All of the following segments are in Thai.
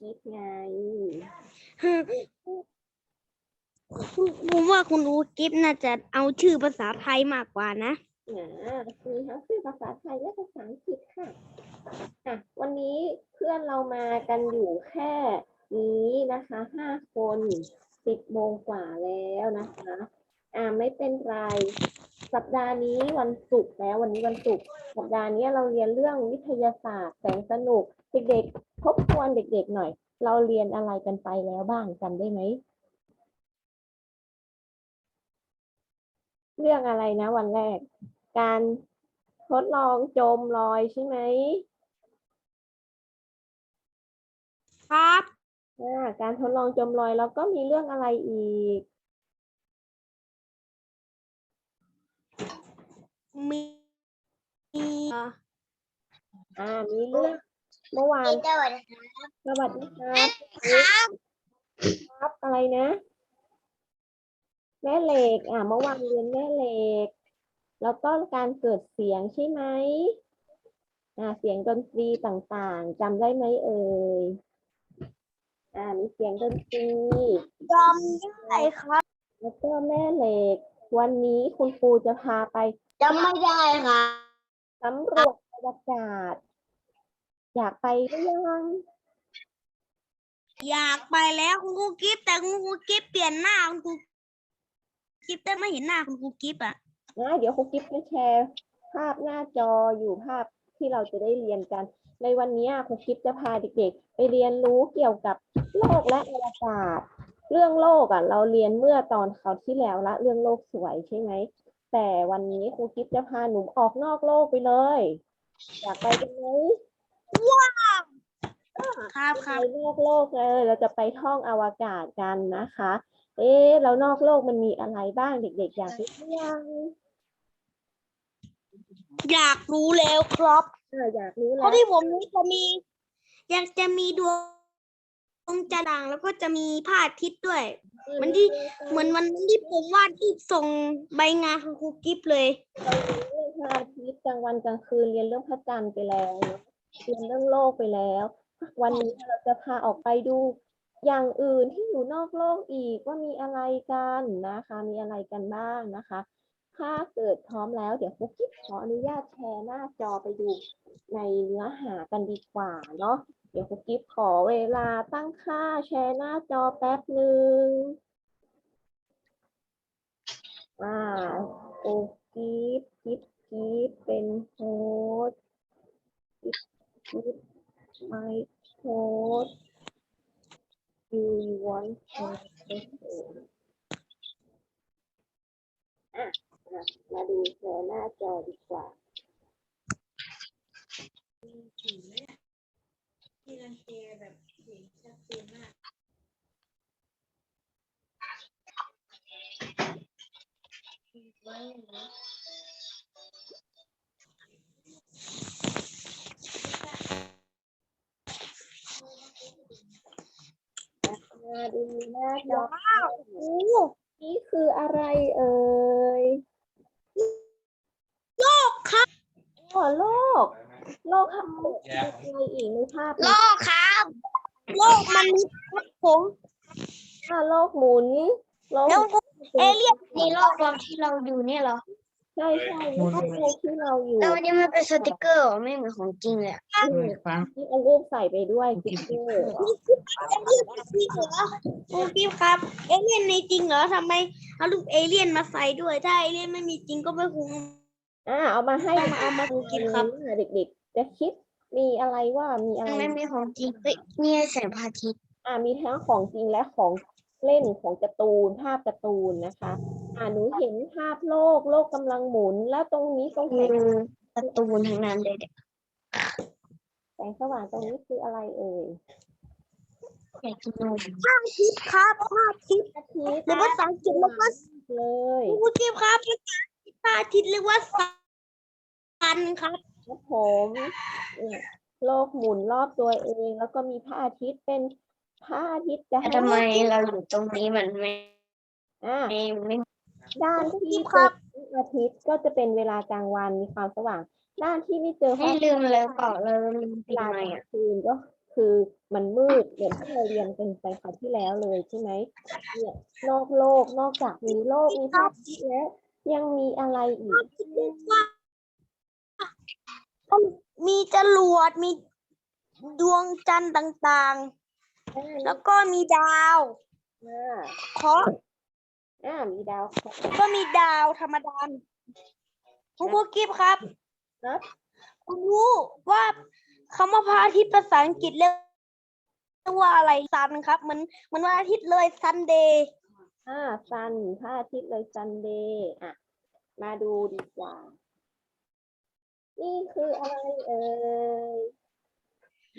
กิฟไงผมว่าคุณอูกิฟน่าจะเอาชื่อภาษาไทยมากกว่านะอ่ามีทั้งชื่อภาษาไทยและภาษาอังกฤษค่ะอะ วันนี้เพื่อนเรามากันอยู่แค่นี้นะคะห้าคนสิบโมงกว่าแล้วนะคะ อ่าไม่เป็นไร สัปดาห์นี้วันศุกร์แล้ววันนี้วันศุกร์สัปดาห์นี้เราเรียนเรื่องวิทยาศาสตร์ แสนสนุก เด็กๆ ทบทวนเด็กๆหน่อย เราเรียนอะไรกันไปแล้วบ้างจำได้ไหมเรื่องอะไรนะวันแรก การทดลองจมลอยใช่ไหมครับ อ่าการทดลองจมลอยแล้วก็มีเรื่องอะไรอีก มีมีเอ่ออ่ามีเรื่องเมื่อวานสวัสดีสวัสดีครับครับครับอะไรนะแม่เหล็ก อ่าเมื่อวานเรียนแม่เหล็ก แล้วก็การเกิดเสียงใช่ไหมอ่าเสียงดนตรีต่างๆจำได้ไหมเอ่ยอ่ามีเสียงดนตรีจำได้ครับ แล้วก็แม่เหล็ก วันนี้คุณครูจะพาไป จำไม่ได้ครับสำรวจอวกาศ อยากไปหรือยังอยากไปแล้วคุณครูกิฟแต่คุณครูกิฟเปลี่ยนหน้าคุณครูกิฟได้ไม่เห็นหน้าคุณครูกิฟอะนะเดี๋ยวครูกิ๊บจะแชร์ภาพหน้าจออยู่ภาพที่เราจะได้เรียนกัน ในวันนี้ครูกิ๊บจะพาเด็กๆ ไปเรียนรู้เกี่ยวกับโลกและอวกาศ เรื่องโลกอะ เราเรียนเมื่อตอนคราวที่แล้วละ เรื่องโลกสวยใช่ไหม แต่วันนี้ครูกิ๊บจะพาหนูออกนอกโลกไปเลย อยากไปกันไหมครับคไปรับนอกโลกเลย เราจะไปท่องอวกาศกันนะคะ เอ๊ะแล้วนอกโลกมันมีอะไรบ้างเด็ก ๆ อยากรู้หรือยังอยากรู้แล้วครับอ่าอยากรู้เพแล้วราะที่ผมนี้จะมียังจะมีดวง จันทร์ด่างแล้วก็จะมีพระอาทิตย์ด้วยเหมือนที่เหมือนวันนั้นที่ผมวาดที่ส่งใบงานของครูกิฟเลยเราเรียนเรื่องพระอาทิตย์กลางวันกลางคืนเรียนเรื่องพระจันทร์ไปแล้วเนอะเรียนเรื่องโลกไปแล้ว วันนี้เราจะพาออกไปดู อย่างอื่นที่อยู่นอกโลกอีกว่ามีอะไรกันนะคะ มีอะไรกันบ้างนะคะ ถ้าเกิดพร้อมแล้วเดี๋ยวฟุกกิ๊บขออนุญาตแชร์หน้าจอไปดูในเนื้อหากันดีกว่าเนาะเดี๋ยวฟุกกิ๊บขอเวลาตั้งค่าแชร์หน้าจอแป๊บหนึ่งอ่าโอกิฟกิฟกิฟเป็นโฮสกิฟกิฟไม่โฮส do you want to อะอะ มาดูแชร์หน้าจอดีกว่ามาดูหน้าจอโอ้นี่คืออะไรเอ่ย โลกครับอ๋อโลก โลกทำอะไรอีกในภาพโลนี้กครับ โลกมันมีครับผมอ่าโลกหมุนโลกแล้วเอเลี่ยนนี่โลกเราที่เราอยู่เนี่ยเหรอใช่ใช่นี่คือโลกที่เราอยู่แล้ววันนี้มันเป็นสติกเกอร์เหรอไม่เหมือนของจริงเลยอะที่เอารูปใส่ไปด้วยติ๊กเกอร์จริงเหรอครูกิฟครับ เอเลี่ยนในจริงเหรอทำไมเอารูปเอเลี่ยนมาใส่ด้วย ถ้าเอเลี่ยนไม่มีจริงก็ไม่คงอ่าเอามาให้เอามาเอามาดูกินครับอ่าเด็กๆจะคิดมีอะไรว่ามีอะไรมันไม่มีของจริงเฮ้ยนี่แสงพระอาทิตย์อ่ามีทั้งของจริงและของเล่นของการ์ตูนภาพการ์ตูนนะคะ อ่าหนูเห็นภาพโลก โลกกำลังหมุน แล้วตรงนี้ตรงไหนมีการ์ตูนทั้งนั้นเลยเนี่ยแสงสว่างตรงนี้คืออะไรเอ่ยอยากกินนมภาพทิพย์ครับภาพทิพย์อาทิตย์หรือภาษาอังกฤษเรียกว่าเลยครูกิฟครับภาพทิพย์เรียกว่าซันครับครับผมเนี่ยโลกหมุนรอบตัวเอง แล้วก็มีพระอาทิตย์เป็นพระอาทิตย์จะแต่ให้ทำไมเราอยู่ตรงนี้มันไม่อ่าไม่ไม่ ด้านที่ครัเจอบพระอาทิตย์ก็จะเป็นเวลากลางวันมีความสว่าง ด้านที่ไม่เจอพให้ระอาทิตย์ลืมเลยเปล่าเราลืมเวปิดลาไมกลาค์งอะคืนก็คือมันมืดเหมือนที่เราเรียนเป็นไปคราวที่แล้วเลยใช่ไหมเนี่ยนอกโลกนอกจากมีโลกมีพระอาทิตย์แล้วยังมีอะไรอีกมีจรวดมีดวงจันทร์ต่างอ่าๆแล้วก็มีดาวอ่าเคราะห์ อ่ามีดาวเคราะห์แล้วก็มีดาวธรรมดาคุณครูกิฟต์ครับครับคุณรู้ว่าคำว่าพระอาทิตย์ภาษาอังกฤษเรียกว่าอะไรซันครับเหมันเหมันวันอาทิตย์เลยซันเดย์อ่าซันพระอาทิตย์เลยซันเดย์อะมาดูดีกว่า นี่คืออะไรเอ่ย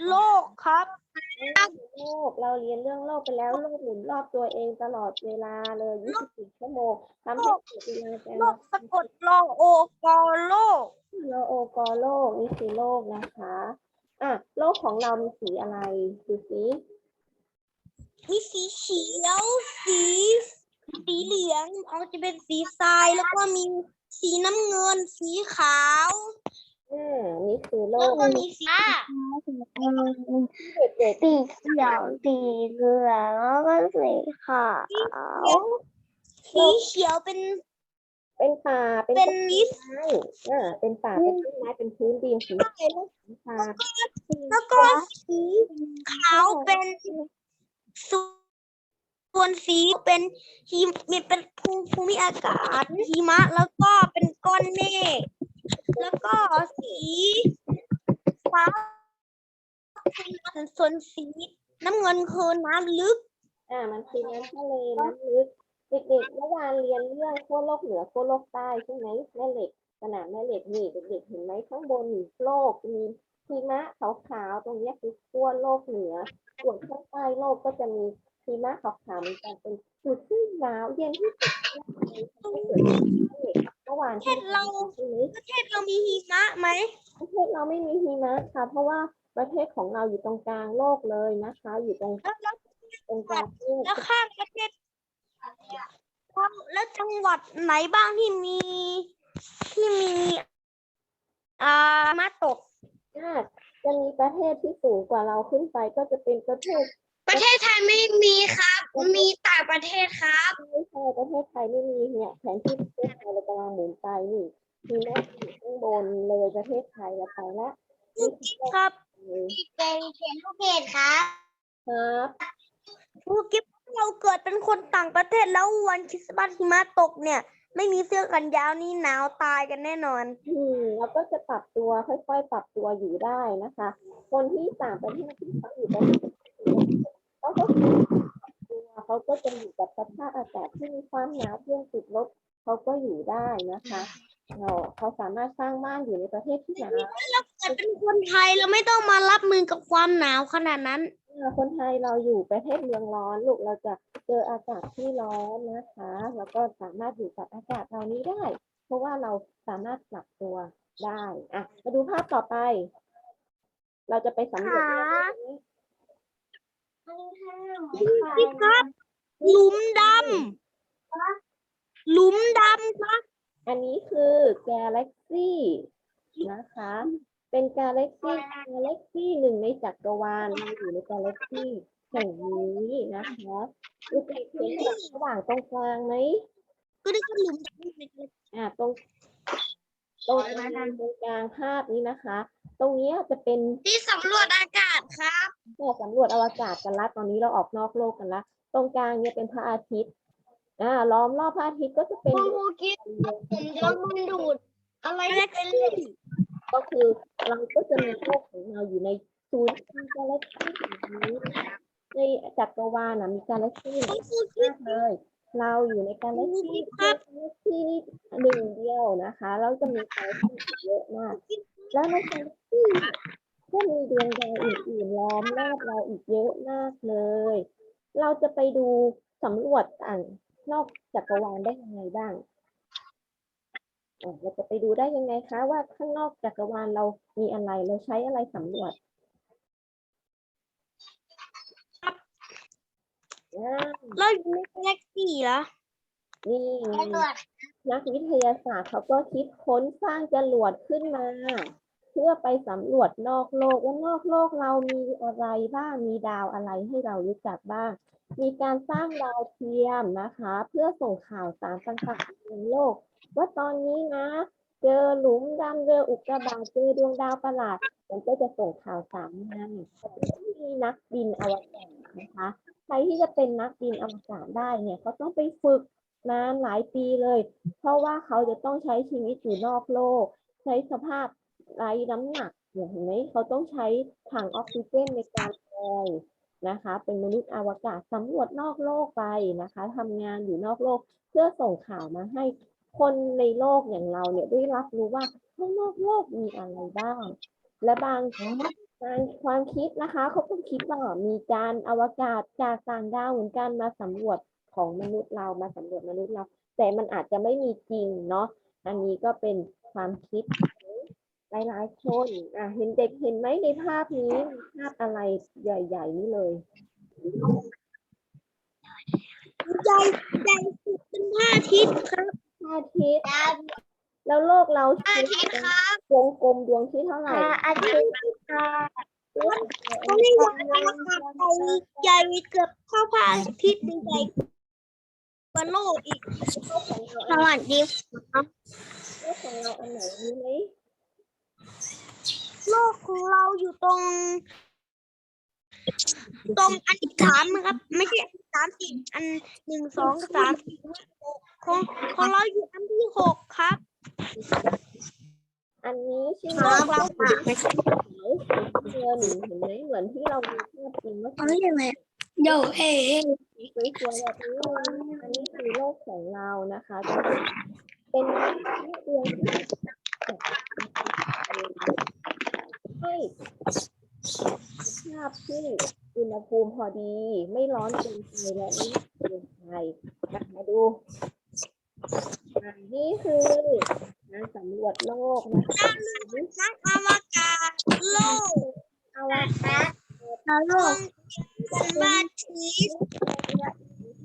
โลกครับ โลกเราเรียนเรื่องโลกไปแล้วโลกหมุนรอบตัวเองตลอดเวลาเลย 24 ชั่วโมงทำให้เกิดเวลาการโลกสะกดรอโอกอโลก โลโอกอโลกนี่คือโลกนะคะอะโลกของเรามีสีอะไรดูสิมีสีเขียวสี สีเหลืองเอาจะเป็นสีทรายแล้วก็มีสีน้ำเงิน สีขาว อ่านี่คือโลแล้วกก็มีสีเด็กสีเขียวสีเหลืองแล้วก็สีขาวสีเขียวเป็นๆเป็นป่าเป็นเป็นต้นนิสไม้อ่าเป็นป่าเป็นต้นไม้เป็นพื้นดินสีฟ้าแล้วก็สีขาวเป็นส่วนสีเป็นหิมเป็นภูมิอากาศหิมะแล้วก็เป็นก้อนเมฆแล้วก็สีฟ้า ส่วนสีน้ำเงินคือน้ำลึก อ่า มันคือน้ำทะเลน้ำลึก เด็กๆเมื่อวานเรียนเรื่องขั้วโลกเหนือขั้วโลกใต้ใช่ไหมแม่เหล็กสนามแม่เหล็กนี่เด็กๆเห็นไหมข้างบนโลกมีหิมะขาวๆตรงเนี้ยคือขั้วโลกเหนือส่วนข้างใต้โลกก็จะมีหิมะขาวๆเหมือนกันเป็นจุดที่หนาวเย็นที่สุดในโลกเลยเมื่อวานที่เราใช่ไหมประเทศเรามีหิมะไหมประเทศเราไม่มีหิมะค่ะ เพราะว่า ประเทศของเราอยู่ตรงกลางโลกเลยนะคะ อยู่ตรงแล้วแล้วตรงกลางโลกแล้วข้างประเทศแล้วจังหวัดไหนบ้างที่มีที่มีอ่ามาตกอ่าจะมีประเทศที่สูงกว่าเราขึ้นไปก็จะเป็นประเทศประเทศไทยไม่มีครับ มีต่างประเทศครับไม่ใช่ประเทศไทยไม่มีเนี่ยแผนที่ประเทศไทยเรากำลังหมุนไปนี่มีแม่อยู่ข้างบนเลยประเทศไทยเราไปแล้วนี่คือครับ เลยเป็นเขียนลูกเพจครับครับภูกิฟเราเกิดเป็นคนต่างประเทศแล้ววันคริสต์มาสหิมะตกเนี่ย ไม่มีเสื้อกันยาวนี่หนาวตายกันแน่นอน อืมเราก็จะปรับตัวค่อยๆ ปรับตัวอยู่ได้นะคะ คนที่ต่างประเทศที่เขาอยู่ประเทศเขาก็คือปรับตัวเขาก็จะอยู่กับสภาพอากาศที่มีความหนาวเพียงติดลบเขาก็อยู่ได้นะคะ เราเขาสามารถสร้างบ้านอยู่ในประเทศที่หนาวเกิดเป็นคนไทยเราไม่ต้องมารับมือกับความหนาวขนาดนั้นอ่าคนไทยเราอยู่ประเทศเมืองร้อนลูกเราจะเจออากาศที่ร้อนนะคะ แล้วก็สามารถอยู่กับอากาศเหล่านี้ได้ เพราะว่าเราสามารถปรับตัวได้อะมาดูภาพต่อไป เราจะไปสำรวจโลกนี้พี่ครับหลุมดำหลุมดำครับอันนี้คือแกลเล็กซี่นะคะ เป็นกาแล็กซี่กาแล็กซี่หนึ่งในจักรวาลเราอยู่ในกาแล็กซี่แห่งนี้นะคะลูกเด็กเห็นแสงสว่างตรงกลางไหมก็ได้ก็หลุมดำอ่าตรงตรงกลางตรงกลางภาพนี้นะคะ ตรงเนี้ยจะเป็นที่สำรวจอากาศครับแค่สำรวจอวกาศกันละตอนนี้เราออกนอกโลกกันละตรงกลางเนี่ยเป็นพระอาทิตย์อ่าล้อมรอบพระอาทิตย์ก็จะเป็นคุณครูคิดผมโดนมันดูดอะไรกาแล็กซี่ก็คือ เราก็จะมีโลกของเราอยู่ในศูนย์กลางกาแล็กซี่แห่งนี้ในจักรวาลนะมีกาแล็กซี่มากเลย เราอยู่ในกาแล็กซี่กาแล็กซี่นี่หนึ่งเดียวนะคะแล้วจะมีกาแล็กซี่เยอะมาก แล้วในกาแล็กซี่ก็มีดวงดาวอื่นๆล้อมรอบเราอีกเยอะมากเลย เราจะไปดูสำรวจต่างนอกจักรวาลได้ยังไงบ้าง เราจะไปดูได้ยังไงคะ ว่าข้างนอกจักรวาลเรามีอะไร เราใช้อะไรสำรวจอ่าเราอยู่ในกาแล็กซี่เหรอนี่ไงนักวิทยาศาสตร์เขาก็คิดค้นสร้างจรวดขึ้นมา เพื่อไปสำรวจนอกโลกว่านอกโลกเรามีอะไรบ้างมีดาวอะไรให้เรารู้จักบ้าง มีการสร้างดาวเทียมนะคะ เพื่อส่งข่าวสารต่างๆในโลก ว่าตอนนี้นะ เจอหลุมดำเจออุกกาบาตเจอดวงดาวประหลาด มันก็จะส่งข่าวสารมามีนักบินอวกาศนะคะใครที่จะเป็นนักบินอวกาศได้เนี่ยเขาต้องไปฝึกนานหลายปีเลย เพราะว่าเขาจะต้องใช้ชีวิตอยู่นอกโลก ใช้สภาพไร้น้ำหนักเนี่ยเห็นไหมเขาต้องใช้ถังออกซิเจนในการลอยนะคะ เป็นมนุษย์อวกาศสำรวจนอกโลกไปนะคะทำงานอยู่นอกโลก เพื่อส่งข่าวมาให้ คนในโลกอย่างเราเนี่ยได้รับรู้ว่าข้างนอกโลกมีอะไรบ้าง และบางบางความคิดนะคะเขาก็คิดว่ามีการอวกาศจากต่างดาวเหมือนกันมาสำรวจของมนุษย์เรามาสำรวจมนุษย์เรา แต่มันอาจจะไม่มีจริงเนาะอันนี้ก็เป็นความคิดของหลายๆคนอะเห็นเด็กเห็นไหมในภาพนี้ภาพอะไรใหญ่ ๆ นี่เลยใหญ่ใหญ่สุดเป็นพระอาทิตย์ครับ อาทิตย์ดาวแล้วโลกเราอาทิตย์ครับวงกลมดวงที่เท่าไหร่อาทิตย์ค่ะเขาเรียกว่าอวกาศใหญ่เกือบเท่าพระอาทิตย์ใหญ่กว่าโลกอีกโลกของเราสวัสดีโลกของเราอันไหนรู้ไหมโลกของเราอยู่ตรง ตรงอันที่สามนะครับ ไม่ใช่อันสามสิอันหนึ่งสองสามสี่หกของของเราอยู่อันที่หกครับ อันนี้ชื่อครัว่าเราเป็นขาวเงินเห็นไหมเหมือนที่เราดูภาพจริงเมื่ออันกี้นี้ยังไงโยเอสวยๆแบบนี้เลยอันนี้คือโลกของเรานะคะก็เป็นดวงที่ให้ภาพ ที่อุณหภูมิพอดี ไม่ร้อนเกินไปและไม่เกินไปนะคะดูอ่านี่คือการสำรวจโลกนะคะนักอวกาศโลกอวกาศโลกเป็นบ้านชีสครับ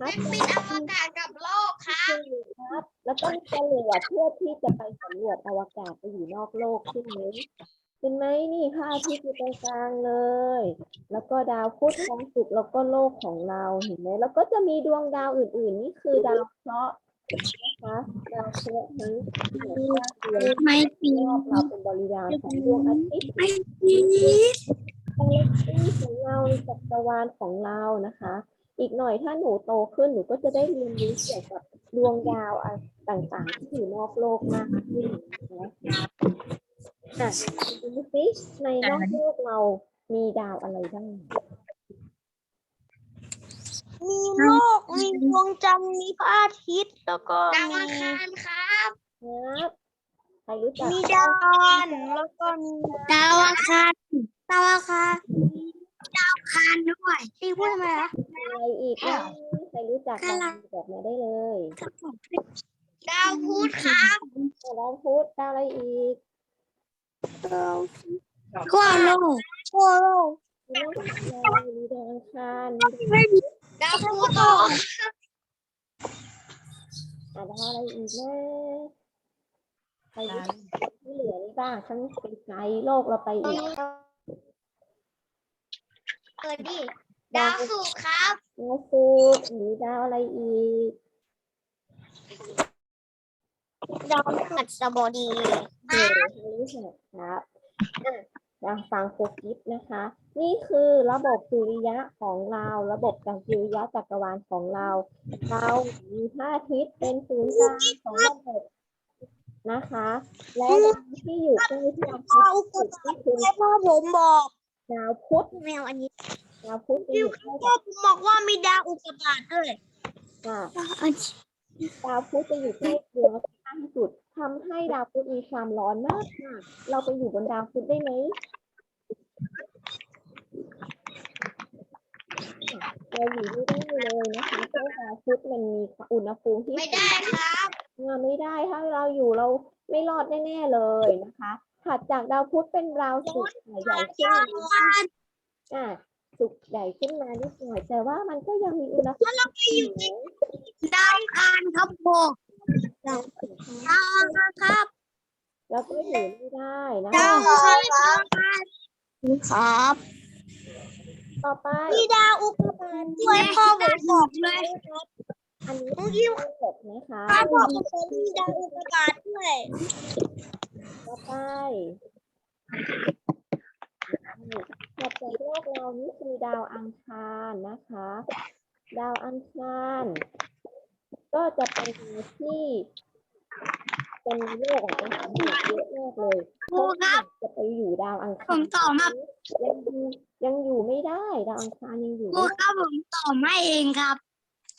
นักบินอวกาศกับโลกครับครับ แล้วก็จรวดเพื่อที่จะไปสำรวจอวกาศไปอยู่นอกโลกใช่ไหมเห็น ไหมนี่พระอาทิตย์อยู่ตรงกลางเลย แล้วก็ดาวพุธดาวศุกร์แล้วก็โลกของเราเห็นไหมแล้วก็จะมีดวงดาวอื่น ๆ นี่คือดาวเคราะห์นะคะดาวเคราะห์ทั้ไม่ปีรอบเราเป็นบริวารของดวงอาทิตย์ไม่ปีกาแล็กซี่ของเราจักรวาลของเรานะคะ อีกหน่อยถ้าหนูโตขึ้นหนูก็จะได้เรียนรู้เกี่ยวกับดวงดาวต่างๆ ที่อยู่นอกโลกมากขึ้นนะคะ อะดูสิในนอกโลกเรามีดาวอะไรบ้างมีโลก มีดวงจันทร์ มีพระอาทิตย์ แล้วก็ดาวมีอังคารครับครับใครรู้จักมีดาวอังคารแล้วก็มีดาวอังคารดาวอังคารดาวอังคารด้วยตีพูดทำไมล่ะอะไรอีกนะใครรู้จักอะไรบอกมาได้เลย ดาวพุธครับดาวพุธดาวอะไรอีก ขั้วโลกขั้วโลกมีดาวมีดาวอังคารมีดาวพลูโตอะดาวอะไรอีกนะใครรู้จักที่เหลือนี่บ้างทั้งไปไกลโลกเราไปอีกเปิดดิดาวศุกร์ครับดาวศุกร์หรือดาวอะไรอีก ดาวพฤหัสบดีเออพฤหัสครับอะลองฟังโฟกิฟนะคะ นี่คือระบบสุริยะของเรา ระบบการสุริยะจักรวาลของเราเรามีพระอาทิตย์เป็นศูนย์กลางของระบบนะคะ และดาวที่อยู่ใกล้พระอาทิตดาวย์อุกที่กาบาตคือที่พ่อผมบอกดาวพุธแมวอันนี้ดาวพุธจะอยู่ใกล้พ่อกับผมบอกว่ามีดาวอุกกาบาตด้วยค่ะดาวพุธจะอยู่ใกล้ดวง อาทิตย์มากที่สุดทำให้ดาวพุธมีความร้อนมากค่ะเราไปอยู่บนดาวพุธได้ไหมเราอยู่ไม่ได้เลยนะคะเพราะดาวพุธมันมีอุณหภูมิที่ไม่ได้ครับไม่ได้ถ้าเราอยู่เราไม่รอดแน่ๆเลยนะคะถัดจากดาวพุธเป็นดาวศุกร์ใหญ่ขึ้นมาอ่าศุกร์ใหญ่ขึ้นมานิดหน่อยแต่ว่ามันก็ยังมีอุณหภูมิสูงดาวอังคารครับพ่อ คารครับ แล้วก็อยู่ไม่ได้นะดาคะวครับครับต่อไปมีดาวอุกกาบาตด้วยพ่อผมบอกเลยอันนี้คือหกนะคะพ่อผมบอกมีดาวอุกกาบาตด้วยต่อไปถัดจากโลกเรานี่คือดาวอังคารนะคะ ดาวอังคาร ก็จะเป็นดาวที่ เป็นโลกของอังคารเยอะมากเลยครูครับ จะไปอยู่ดาวอังผคารมตอบครับยังอยู่ยังอยู่ไม่ได้ ดาวอังคารยังอยู่ครูไม่ได้ครับผมตอบไม่เองครับ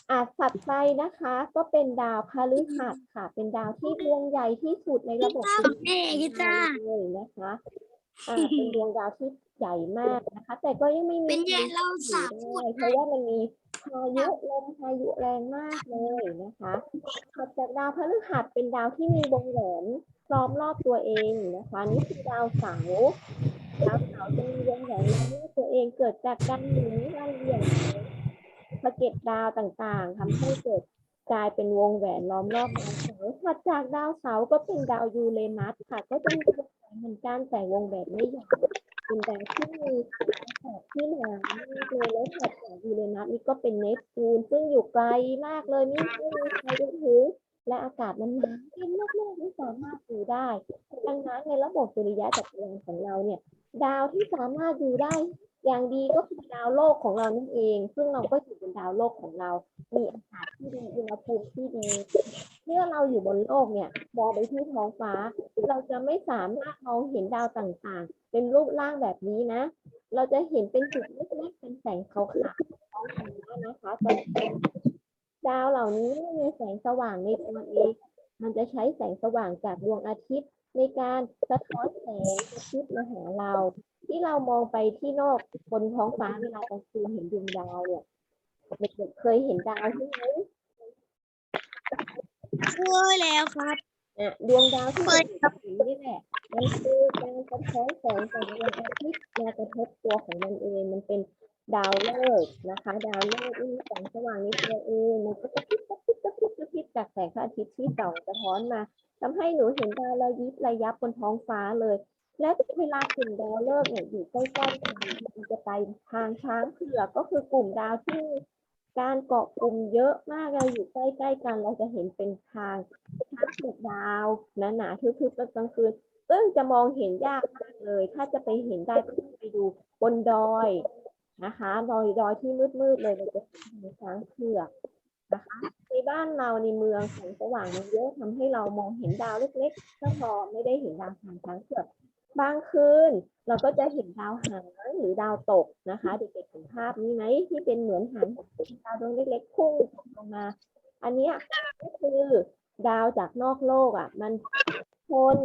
อะถัดไปนะคะ ก็เป็นดาวพฤหัสค่ะ เป็นดาวที่ดวงใหญ่ที่สุดในระบบสุริเอ๊ะกีตาร์ เลยนะคะอ่าเป็นดวงดาวที่ใหญ่มากนะคะ แต่ก็ยังไม่มีเป็นใหญ่เราใครสามอยู่คได้นเพราะว่ามันมี พายุลมพายุแรงมากเลยนะคะถัดจากดาวพฤหัสเป็นดาวที่มีวงแหวนล้อมรอบตัวเองนะคะ นี่คือดาวเสาร์ดาวเสาร์จะมีวงแหวนล้อมรอบตัวเองเกิดจากการหมุนการเหวี่ยงสะเก็ดดาวต่างๆทำให้เกิดกลายเป็นวงแหวนล้อมรอบดาวเสาร์ถัดจากดาวเสาร์ก็เป็นดาวยูเรนัสค่ะ ก็จะมีวงแหวนเหมือนกันแต่วงแหวนไม่ใหญ่เป็นดาวที่มีขอบที่หนามากเลยแล้วถัดจา ยูเรนัสนี่ก็เป็นเนปจูนซึ่งอยู่ไกลมากเลยไม่ไม่มีใครไปถึงและอากาศมันหนาวเย็นมากๆไม่สามารถอยู่ได้ ดังนั้นในระบบสุริยะจักรวาลของเราเนี่ย ดาวที่สามารถอยู่ได้ อย่างดีก็คือดาวโลกของเรานั่นเอง ซึ่งเราก็อยู่บนดาวโลกของเรา มีอากาศที่ดีอุณหภูมิที่ดีเมื่อเราอยู่บนโลกเนี่ยมองไปที่ท้องฟ้า เราจะไม่สามารถมองเห็นดาวต่างๆ เป็นรูปร่างแบบนี้นะ เราจะเห็นเป็นจุดเล็กๆเป็นแสงขาวๆ ท้องฟ้านะคะแต่ดาวเหล่านี้ไม่มีแสงสว่างในตัวเอง มันจะใช้แสงสว่างจากดวงอาทิตย์ในการสะท้อนแสงอาทิตย์มาหาเรา ที่เรามองไปที่นอกบนท้องฟ้าเวลากลางคืนเห็นดวงดาวเนี่ยเด็กๆเคยเห็นดาวใช่ไหมเคยแล้วครับอะดวงดาวที่เราเห็นนี่แหละ มันคือการสะท้อนแสงจากดวงอาทิตย์มากระทบตัวของมันเอง มันเป็น ดาวฤกษ์นะคะ ดาวฤกษ์ที่มีแสงสว่างในตัวเองมันก็จะพิบกระพริบกระพริบกระพริบจากแสงพระอาทิตย์ที่ส่องสะท้อนมาทำให้หนูเห็นดาวระยิบระยับบนท้องฟ้าเลย และเวลากลุ่มดาวฤกษ์เนี่ยอยู่ใกล้ๆกันมันจะไปทางช้างเผือกก็คือกลุ่มดาวที่การเกาะกลุ่มเยอะมากเราอยู่ใกล้ๆกัน เราจะเห็นเป็นทางช้างเผือกดาวหนาๆทึบๆกลางคืนซึ่งจะมองเห็นยากมากเลย ถ้าจะไปเห็นได้ก็ต้องไปดูบนดอย นะคะดอยดอยที่มืดๆเลยเราจะเห็นช้างเผือกนะคะในบ้านเราในเมืองแสงสว่างมันเยอะทำให้เรามองเห็นดาวเล็กๆก็พอไม่ได้เห็นดาวทางช้างเผือกบางคืนเราก็จะเห็นดาวหางหรือดาวตกนะคะเด็กๆเห็นภาพนี้ไหมที่เป็นเหมือนหางดาวดวงเล็กๆพุ่งลงมา อันนี้ก็คือดาวจากนอกโลกอะ มันชน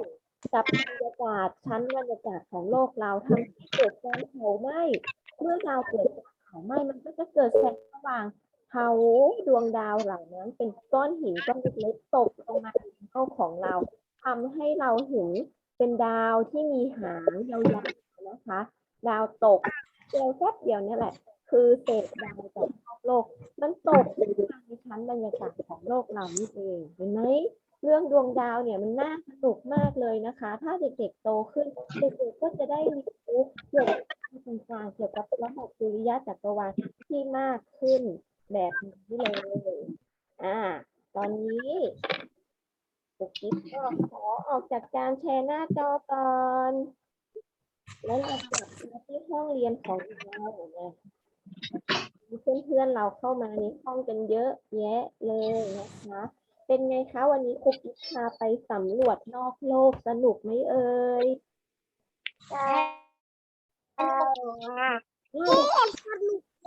กับบรรยากาศชั้นบรรยากาศของโลกเราทำให้เกิดการเผาไหม้ เมื่อดาวเกิดเผาไหม้มันก็จะเกิดแสงสว่างเผาดวงดาวเหล่านั้น เป็นก้อนหินก้อนเล็กๆตกลงมาในโลกของเราทำให้เราเห็นเป็นดาวที่มีหางยาวๆนะคะ ดาวตกเดียวแค่เดียวนี่แหละ คือเศษดาวจากโลก มันตกลงในชั้นบรรยากาศของโลกเรานี่เองเห็นไหม เรื่องดวงดาวเนี่ยมันน่าสนุกมากเลยนะคะ ถ้าเด็กๆโตขึ้นเด็กๆก็จะได้เรียนรู้เกี่ยวกับต่างๆเกี่ยวกับระบบสุริยะจักรวาลที่มากขึ้นแบบนี้เลยอ่า ตอนนี้ปุ๊กกิ๊บก็ขอออกจากการแชร์หน้าจอก่อน แล้วเรากลับมาที่ห้องเรียนของเราเนี่ยเพื่อนๆเราเข้ามาในห้องกันเยอะแยะเลยนะคะ เป็นไงคะ วันนี้ครูกิ๊บพาไปสำรวจนอกโลกสนุกไหมเอ่ยอืม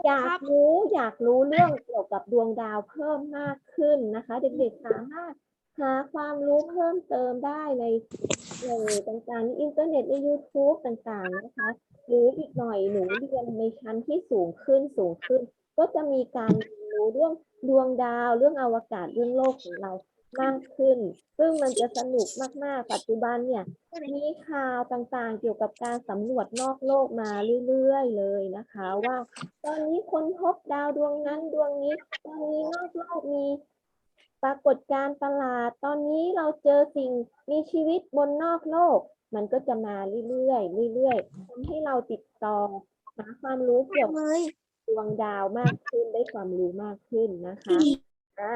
อยากรู้อยากรู้เรื่องเกี่ยวกับดวงดาวเพิ่มมากขึ้นนะคะ เด็กๆสามารถหาความรู้เพิ่มเติมได้ในในต่างๆในอินเทอร์เน็ตใน YouTube ต่างๆนะคะ หรืออีกหน่อยหนูเรียนในชั้นที่สูงขึ้นสูงขึ้น ก็จะมีการเรู้เรื่องดวงดาว เรื่องอวกาศเรื่องโลกของเรามากขึ้น ซึ่งมันจะสนุกมาก ๆ ปัจจุบันเนี่ยมีข่าวต่างๆ เกี่ยวกับการสำรวจนอกโลกมาเรื่อยๆ เลยนะคะ ว่าตอนนี้คนพบดาวดวงนั้นดวงนี้ ตอนนี้นอกโลกมีปรากฏการณ์ประหลาด ตอนนี้เราเจอสิ่งมีชีวิตบนนอกโลก มันก็จะมาเรื่อยๆเรื่อยๆทำให้เราติดต่อหาความรู้เกี่ยวกับ ดวงดาวมากขึ้นได้ความรู้มากขึ้นนะคะอ่า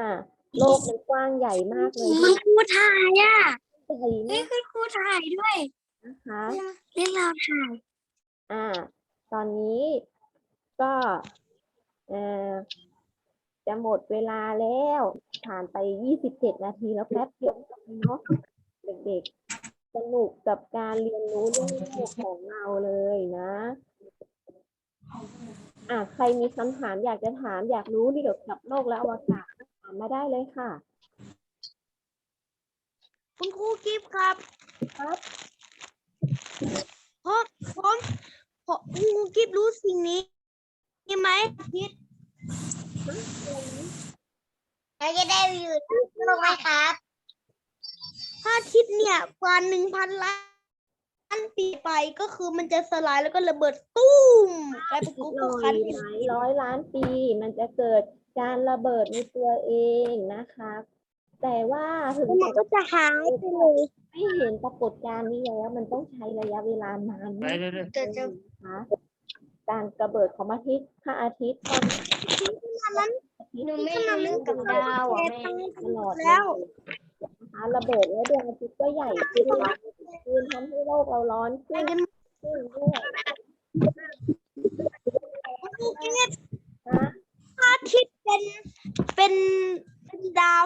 โลกมันกว้างใหญ่มากเลยมันครูถ่ายอะใหญ่นี่มากคือครูถ่ายด้วยนะคะเรียกเราถ่ายอ่า ตอนนี้ก็เอ่อจะหมดเวลาแล้ว ผ่านไป 27 นาทีแล้วแป๊บเดียวเนาะเด็กๆ สนุกกับการเรียนรู้เรื่องโลกของเราเลยนะ อะใครมีคำถามอยากจะถามอยากรู้เกี่ยวกับโลกและอวกาศถามมาได้เลยค่ะ คุณครูกิฟต์ครับครับเพราะผมเพราะคุณครูกิฟต์รู้สิ่งนี้ใช่ไหมทิศเราจะได้อยู่ลงไหมครับพระอาทิตย์เนี่ยกว่าหนึ่งพันล้าน ปีไปก็คือมันจะสลายแล้วก็ระเบิดตุ้มกลายเป็นอีกุ๊กกหน่อคันยหลายร้อยล้านปี มันจะเกิดการระเบิดในตัวเองนะคะ แต่ว่าถึงแล้วมันก็จะหายไปเลยไม่เห็นปรากฏการณ์นี้แล้ว มันต้องใช้ระยะเวลานานมากเลยนะคะการระเบิดของพระอาทิตย์พระอาทิตย์ตอนขนาดนั้นหนูไม่รู้เรื่องกับดาวอะแม่ ตลอดแล้ว นะคะระเบิดแล้วดวงอาทิตย์ก็ใหญ่ขึ้นขึ้นทำให้โลกเราร้อนขึ้นขึ้นด้วยคุณครูกิฟต์นะพระอาทิตย์เป็นเป็นเป็นดาว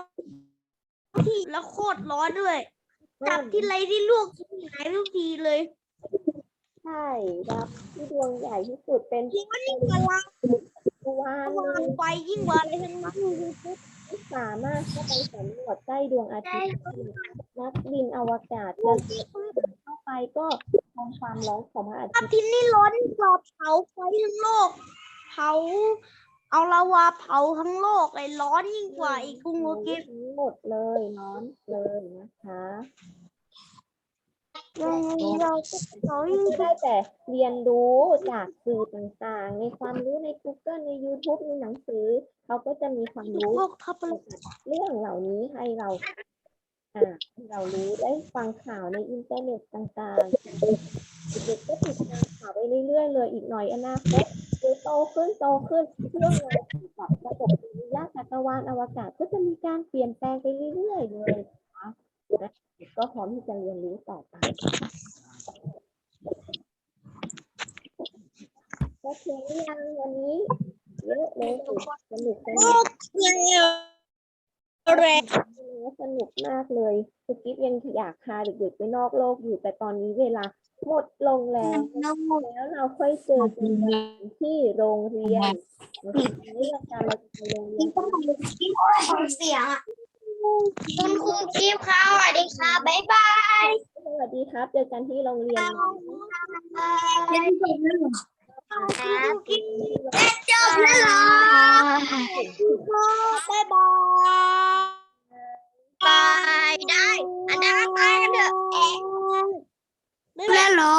ที่แล้วโคตรร้อนด้วยจับที่ไรที่ลวกหายทุกทีเลยใช่ครับที่ดวงใหญ่ที่สุดเป็นยิ่งกว่าลาวานไฟยิ่งกว่าอะไรทั้งนั้น สามารถเข้าไปสำรวจใกล้ดวงอาทิตย์นักบินอวกาศจะเข้าไปก็มองความร้อนของพระอาทิตย์อาทิตย์นี่ร้อนกรอบเผาไฟทั้งโลก เผา เอาลาวาเผาทั้งโลกเลยร้อนยิ่งกว่าอีกกรุงโมกิฟทั้งหมดเลยร้อนเลยนะคะ เราก็เผายิ่งได้แต่เรียนรู้จากสื่อต่างๆ ในความรู้ใน Google ใน YouTube ในหนังสือ เขาก็จะมีความรู้เรื่องเหล่านี้ให้เราอ่าเรารู้ได้ฟังข่าวในอินเทอร์เน็ตต่างๆเด็กๆก็ติดตามข่าวไปเรื่อยๆเลยอีกหน่อยอนาคตเดี๋ยวโตขึ้นโตขึ้นเรื่องราวเกี่ยวกับระบบสุริยะจักรวาลอวกาศก็จะมีการเปลี่ยนแปลงไปเรื่อยๆเลย ก็พร้อมที่จะเรียนรู้ต่อไปโอเคหรือยังวันนี้เยอะเลยสนุกสนุกโลกแรงสนุกมากเลยสกิปยังอยากพาเด็กๆไปนอกโลกอยู่แต่ตอนนี้เวลาหมดลงแล้วแล้วเราค่อยเจอกันที่โรงเรียนในรายการเราจะไปโรงเรียนกันเสียงอะ คุณครูกิฟต์ค่ะสวัสดีค่ะบ๊ายบายสวัสดีครับ เจอกันที่โรงเรียนนะเรียนจบแล้วเหรอคุณกินจบแล้วเหรอบ๊ายบายบายได้อันนั้นไปกันเถอะเอ๊ะบ๊ายบายแล้วเหรอ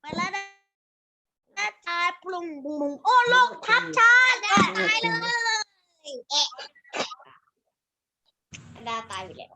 ไปแล้วนะหน้าตาปรุงบุ้งบุ้งโอ้โลกทับชาติได้ตายเลยเอ๊ะ ดาตายไปแล้ว